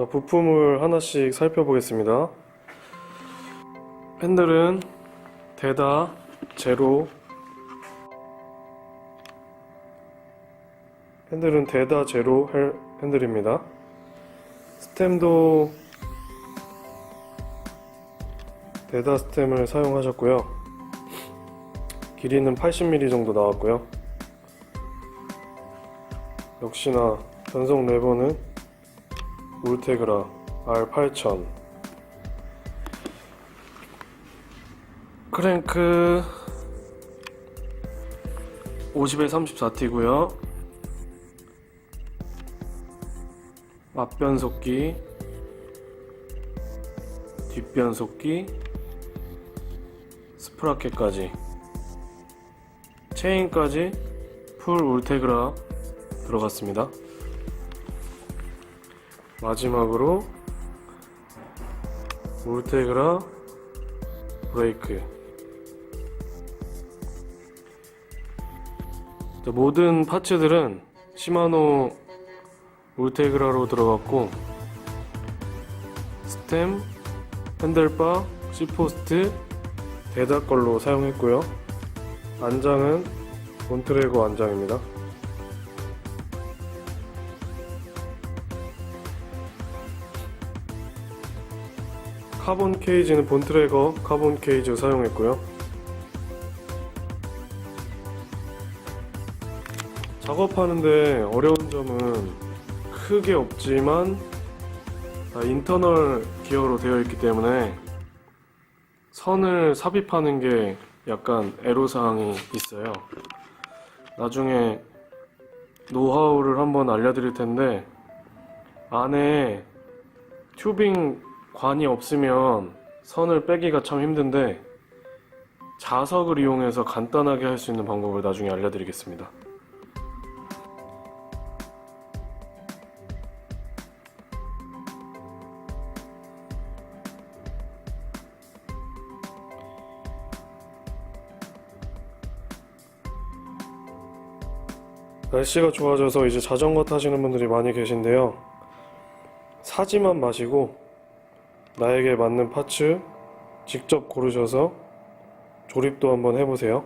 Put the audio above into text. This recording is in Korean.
자, 부품을 하나씩 살펴보겠습니다. 핸들은 대다 제로 핸들은 대다 제로 헬- 핸들입니다. 스템도 대다 스템을 사용하셨고요. 길이는 80mm 정도 나왔고요. 역시나 전송 레버는 울테그라 R8000 크랭크. 50에 34T고요. 앞변속기. 뒷변속기. 스프라켓까지. 체인까지 풀 울테그라 들어갔습니다 마지막으로 울테그라 브레이크. 자, 모든 파츠들은 시마노 울테그라로 들어갔고 스템, 핸들바, C포스트, 대다 걸로 사용했고요. 안장은 몬트레거 안장입니다 카본 케이지는 본트래거 카본 케이지 사용했고요. 작업하는데 어려운 점은 크게 없지만 다 인터널 기어로 되어 있기 때문에 선을 삽입하는 게 약간 애로사항이 있어요. 나중에 노하우를 한번 알려드릴 텐데 안에 튜빙 관이 없으면 선을 빼기가 참 힘든데 자석을 이용해서 간단하게 할 수 있는 방법을 나중에 알려드리겠습니다. 날씨가 좋아져서 이제 자전거 타시는 분들이 많이 계신데요. 사지만 마시고 나에게 맞는 파츠 직접 고르셔서 조립도 한번 해보세요.